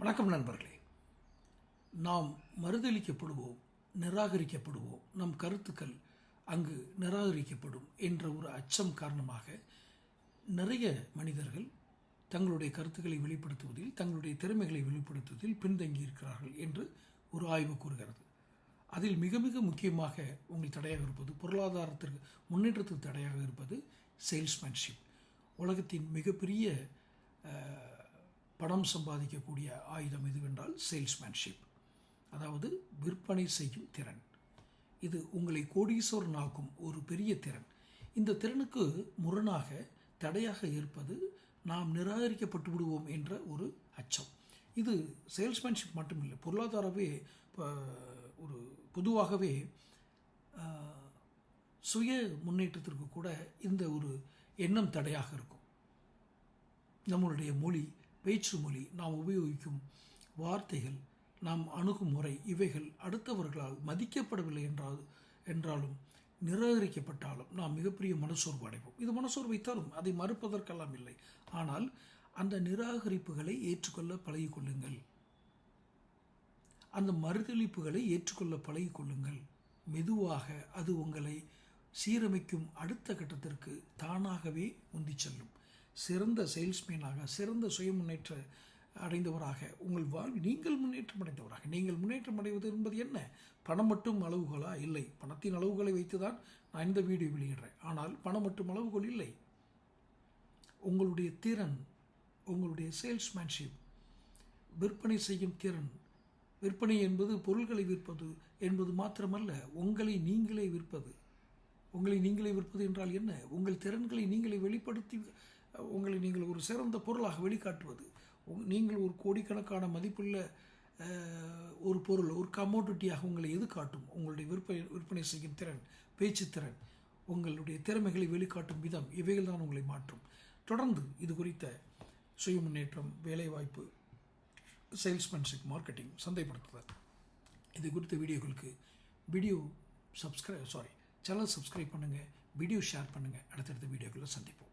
வணக்கம் நண்பர்களே. நாம் மறுதளிக்கப்படுவோம் நிராகரிக்கப்படுவோம். நம் கருத்துக்கள் அங்கு நிராகரிக்கப்படும் என்ற ஒரு அச்சம் காரணமாக நிறைய மனிதர்கள் தங்களுடைய கருத்துக்களை வெளிப்படுத்துவதில் தங்களுடைய திறமைகளை வெளிப்படுத்துவதில் பின்தங்கி இருக்கிறார்கள் என்று ஒரு ஆய்வு கூறுகிறது. அதில் மிக மிக முக்கியமாக உங்கள் தடையாக இருப்பது பொருளாதாரத்திற்கு முன்னேற்றத்துக்கு தடையாக இருப்பது சேல்ஸ்மேன்ஷிப் உலகத்தின் மிகப்பெரிய பணம் சம்பாதிக்கக்கூடிய ஆயுதம் எதுவென்றால் சேல்ஸ்மேன்ஷிப் அதாவது விற்பனை செய்யும் திறன். இது உங்களை கோடீஸ்வரன் ஆக்கும் ஒரு பெரிய திறன். இந்த திறனுக்கு முரணாக தடையாக இருப்பது நாம் நிராகரிக்கப்பட்டு விடுவோம் என்ற ஒரு அச்சம். இது சேல்ஸ்மேன்ஷிப் மட்டுமில்லை பொருளாதாரவே ஒரு பொதுவாகவே சுய முன்னேற்றத்திற்கு கூட இந்த ஒரு எண்ணம் தடையாக இருக்கும். நம்மளுடைய மொழி பேச்சு மொழி நாம் உபயோகிக்கும் வார்த்தைகள் நாம் அணுகும் முறை இவைகள் அடுத்தவர்களால் மதிக்கப்படவில்லை என்றால் என்றாலும் நிராகரிக்கப்பட்டாலும் நாம் மிகப்பெரிய மனசோர்வு அடைவோம். இது மனசோர்வை தரும் அதை மறுப்பதற்கெல்லாம் இல்லை. ஆனால் அந்த நிராகரிப்புகளை ஏற்றுக்கொள்ள பழகிக்கொள்ளுங்கள் அந்த மறுதளிப்புகளை ஏற்றுக்கொள்ள பழகிக்கொள்ளுங்கள் மெதுவாக அது உங்களை சீரமைக்கும் அடுத்த கட்டத்திற்கு தானாகவே முந்தி செல்லும். சிறந்த சேல்ஸ்மேனாக சிறந்த சுய முன்னேற்ற அடைந்தவராக உங்கள் வாழ்வில் நீங்கள் முன்னேற்றம் அடைந்தவராக. நீங்கள் முன்னேற்றம் அடைவது என்பது என்ன? பணம் மட்டும் அளவுகளா இல்லை. பணத்தின் அளவுகளை வைத்து தான் நான் இந்த வீடியோ வெளியிடுறேன். ஆனால் பணம் மட்டும் அளவுகோல் இல்லை. உங்களுடைய திறன் உங்களுடைய சேல்ஸ்மேன்ஷிப் விற்பனை செய்யும் திறன் விற்பனை என்பது பொருள்களை விற்பது என்பது மாத்திரமல்ல உங்களை நீங்களே விற்பது. உங்களை நீங்களே விற்பது என்றால் என்ன? உங்கள் திறன்களை நீங்களே வெளிப்படுத்தி உங்களை நீங்கள் ஒரு சிறந்த பொருளாக வெளிக்காட்டுவது. உங்- நீங்கள் ஒரு கோடிக்கணக்கான மதிப்புள்ள ஒரு பொருள் ஒரு கமோடிட்டியாக உங்களை எது காட்டும்? உங்களுடைய விற்பனை விற்பனை செய்யும் திறன் பேச்சு திறன் உங்களுடைய திறமைகளை வெளிக்காட்டும் விதம் இவைகள் தான் உங்களை மாற்றும். தொடர்ந்து இது குறித்த சுய முன்னேற்றம் வேலைவாய்ப்பு சேல்ஸ்மேன்ஷிப் மார்க்கெட்டிங் சந்தைப்படுத்துதல். இது குறித்த வீடியோக்களுக்கு video subscribe sorry channel subscribe பண்ணுங்கள் வீடியோ ஷேர் பண்ணுங்கள் அடுத்தடுத்த வீடியோக்களை சந்திப்போம்.